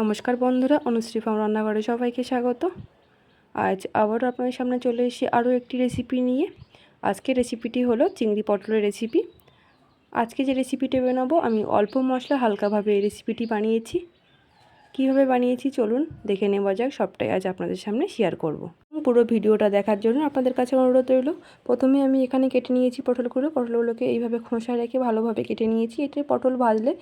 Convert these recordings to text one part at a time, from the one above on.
নমস্কার বন্ধুরা, অনুশ্রী ফার্ম রান্নাঘরে সবাইকে স্বাগত। আজ আবারও আপনাদের সামনে চলে এসেছি আরও একটি রেসিপি নিয়ে। আজকে রেসিপিটি হলো চিংড়ি পটলের রেসিপি আজকে যে রেসিপিটি বানাবো, আমি অল্প মশলা হালকাভাবে এই রেসিপিটি বানিয়েছি। কীভাবে বানিয়েছি চলুন দেখে নেওয়া যাক, সবটাই আজ আপনাদের সামনে শেয়ার করব। পুরো ভিডিওটা দেখার জন্য আপনাদের কাছে অনুরোধ রইল। প্রথমে আমি এখানে কেটে নিয়েছি পটলগুলো পটলগুলোকে এইভাবে খোসা রেখে ভালোভাবে কেটে নিয়েছি। এতে পটল ভাজলে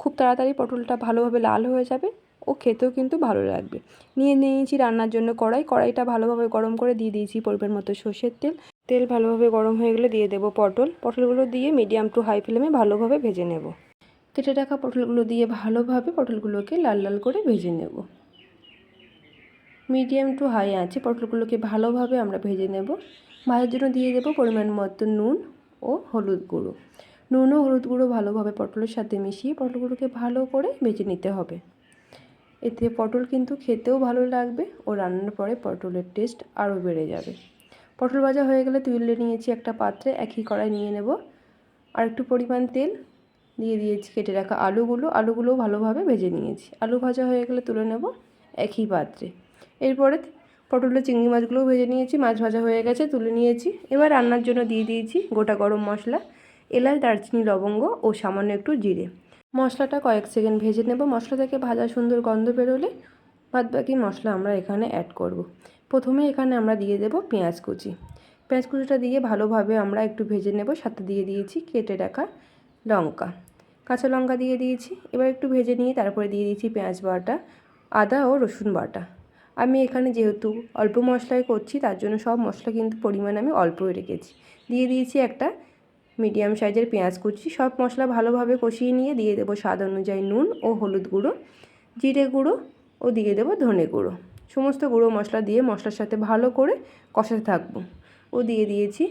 খুব তাড়াতাড়ি পটলটা ভালোভাবে লাল হয়ে যাবে। ও খেতেও কিন্তু ভালো লাগবে। নিয়ে নিয়েছি রান্নার জন্য কড়াই। কড়াইটা ভালোভাবে গরম করে দিয়ে দিয়েছি পরিমাণ মতো সর্ষের তেল। তেল ভালোভাবে গরম হয়ে গেলে দিয়ে দেবো পটল। পটলগুলো দিয়ে মিডিয়াম টু হাই ফ্লেমে ভালোভাবে ভেজে নেব। কেটে রাখা পটলগুলো দিয়ে ভালোভাবে পটলগুলোকে লাল লাল করে ভেজে নেব। মিডিয়াম টু হাই আছে। পটলগুলোকে ভালোভাবে আমরা ভেজে নেব। ভাজার জন্য দিয়ে দেবো পরিমাণ মতো নুন ও হলুদ গুঁড়ো। নুন ও হলুদ গুঁড়ো ভালোভাবে পটলের সাথে মিশিয়ে পটলগুলোকে ভালো করে ভেজে নিতে হবে। এতে পটল কিন্তু খেতেও ভালো লাগবে ও রান্নার পরে পটলের টেস্ট আরও বেড়ে যাবে। পটল ভাজা হয়ে গেলে তুলে নিয়েছি একটা পাত্রে, একই কড়াই নিয়ে নেব। আর একটু পরিমাণ তেল দিয়ে দিয়েছি, কেটে রাখা আলুগুলো। আলুগুলোও ভালোভাবে ভেজে নিয়েছি। আলু ভাজা হয়ে গেলে তুলে নেব একই পাত্রে। এরপরে পটলের চিংড়ি মাছগুলোও ভেজে নিয়েছি, মাছ ভাজা হয়ে গেছে, তুলে নিয়েছি। এবার রান্নার জন্য দিয়ে দিয়েছি গোটা গরম মশলা, এলাচ, দারচিনি, লবঙ্গ ও সামান্য একটু জিরে। মশলাটা কয়েক সেকেন্ড ভেজে নেব। মশলা থেকে ভাজা সুন্দর গন্ধ বেরোলে বাদ বাকি মশলা আমরা এখানে অ্যাড করব। প্রথমে এখানে আমরা দিয়ে দেব পেঁয়াজ কুচি। পেঁয়াজ কুচিটা দিয়ে ভালোভাবে আমরা একটু ভেজে নেব। সাথে দিয়ে দিয়েছি কেটে রাখা লঙ্কা। কাঁচা লঙ্কা দিয়ে দিয়েছি। এবার একটু ভেজে নিয়ে তারপরে দিয়ে দিয়েছি পেঁয়াজ বাটা, আদা ও রসুন বাটা। আমি এখানে যেহেতু অল্প মশলায় করছি, তার জন্য সব মশলা কিন্তু পরিমাণ আমি অল্পই রেখেছি। দিয়ে দিয়েছি একটা মিডিয়াম সাইজের পেঁয়াজ কুচি, সব মশলা ভালোভাবে কষিয়ে নিয়ে দিয়ে দেবো স্বাদ অনুযায়ী নুন ও হলুদ গুঁড়ো, জিরে গুঁড়ো ও দিয়ে দেবো ধনে গুঁড়ো। সমস্ত গুঁড়ো মশলা দিয়ে মশলার সাথে ভালো করে কষাতে থাকব। ও দিয়ে দিয়েছি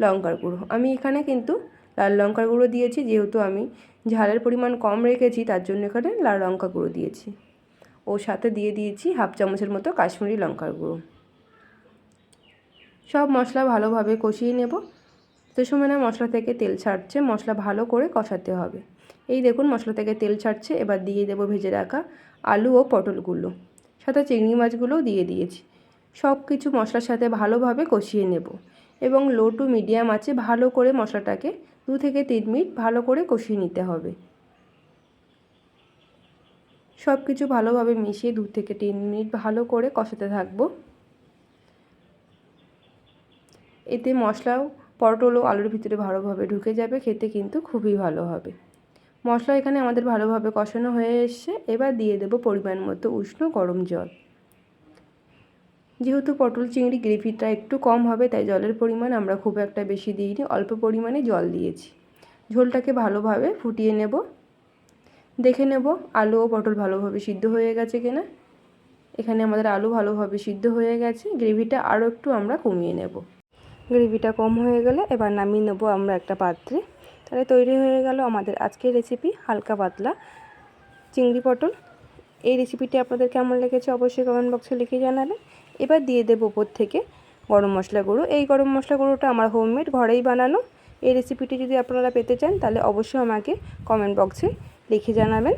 লঙ্কার গুঁড়ো। আমি এখানে কিন্তু লাল লঙ্কার গুঁড়ো দিয়েছি, যেহেতু আমি ঝালের পরিমাণ কম রেখেছি, তার জন্য এখানে লাল লঙ্কা গুঁড়ো দিয়েছি। ও সাথে দিয়ে দিয়েছি হাফ চামচের মতো কাশ্মীরি লঙ্কার গুঁড়ো। সব মশলা ভালোভাবে কষিয়ে নেব। তো সময় না মশলা থেকে তেল ছাড়ছে, মশলা ভালো করে কষাতে হবে। এই দেখুন মশলা থেকে তেল ছাড়ছে, এবার দিয়ে দেবো ভেজে রাখা আলু ও পটলগুলো সাথে চিংড়ি মাছগুলোও দিয়ে দিয়েছি। সব কিছু মশলার সাথে ভালোভাবে কষিয়ে নেব এবং লো টু মিডিয়াম আছে ভালো করে মশলাটাকে দু থেকে তিন মিনিট ভালো করে কষিয়ে নিতে হবে। সব কিছু ভালোভাবে মিশিয়ে দু থেকে তিন মিনিট ভালো করে কষাতে থাকব। এতে মশলাও পটল ও আলুর ভিতরে ভালোভাবে ঢুকে যাবে, খেতে কিন্তু খুবই ভালো হবে। মশলা এখানে আমাদের ভালোভাবে কষানো হয়ে এসছে। এবার দিয়ে দেব পরিমাণ মতো উষ্ণ গরম জল। যেহেতু পটল চিংড়ি গ্রেভিটা একটু কম হবে, তাই জলের পরিমাণ আমরা খুব একটা বেশি দিইনি, অল্প পরিমাণে জল দিয়েছি। ঝোলটাকে ভালোভাবে ফুটিয়ে নেব। দেখে নেব আলু ও পটল ভালোভাবে সিদ্ধ হয়ে গেছে কিনা। এখানে আমাদের আলু ভালোভাবে সিদ্ধ হয়ে গেছে। গ্রেভিটা আরও একটু আমরা কমিয়ে নেব। গ্রেভিটা কম হয়ে গেলে এবার নামিয়ে নেব আমরা একটা পাত্রে। তাহলে তৈরি হয়ে গেল আমাদের আজকের রেসিপি হালকা পাতলা চিংড়ি পটল। এই রেসিপিটি আপনাদের কেমন লেগেছে অবশ্যই কমেন্ট বক্সে লিখে জানাবেন। এবার দিয়ে দেবো ওপর থেকে গরম মশলা গুঁড়ো। এই গরম মশলা গুঁড়োটা আমার হোমমেড ঘরেই বানানো। এই রেসিপিটি যদি আপনারা পেতে চান, তাহলে অবশ্যই আমাকে কমেন্ট বক্সে লিখে জানাবেন।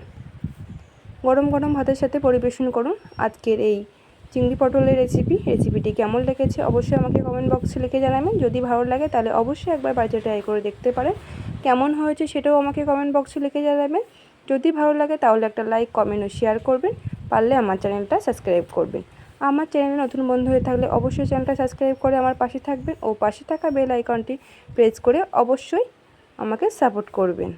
গরম গরম ভাতের সাথে পরিবেশন করুন। আজকের এই চিংড়ি পটলের রেসিপি রেসিপিটি কেমন লেগেছে অবশ্যই আমাকে কমেন্ট বক্সে লিখে জানাবেন। যদি ভালো লাগে তাহলে অবশ্যই একবার বাড়িতে ট্রাই করে দেখতে পারেন। কেমন হয়েছে সেটাও আমাকে কমেন্ট বক্সে লিখে জানাবেন। যদি ভালো লাগে তাহলে একটা লাইক কমেন্ট ও শেয়ার করবেন। পারলে আমার চ্যানেলটা সাবস্ক্রাইব করবেন। আমার চ্যানেলে নতুন বন্ধু হয়ে থাকলে অবশ্যই চ্যানেলটা সাবস্ক্রাইব করে আমার পাশে থাকবেন ও পাশে থাকা বেল আইকনটি প্রেস করে অবশ্যই আমাকে সাপোর্ট করবেন।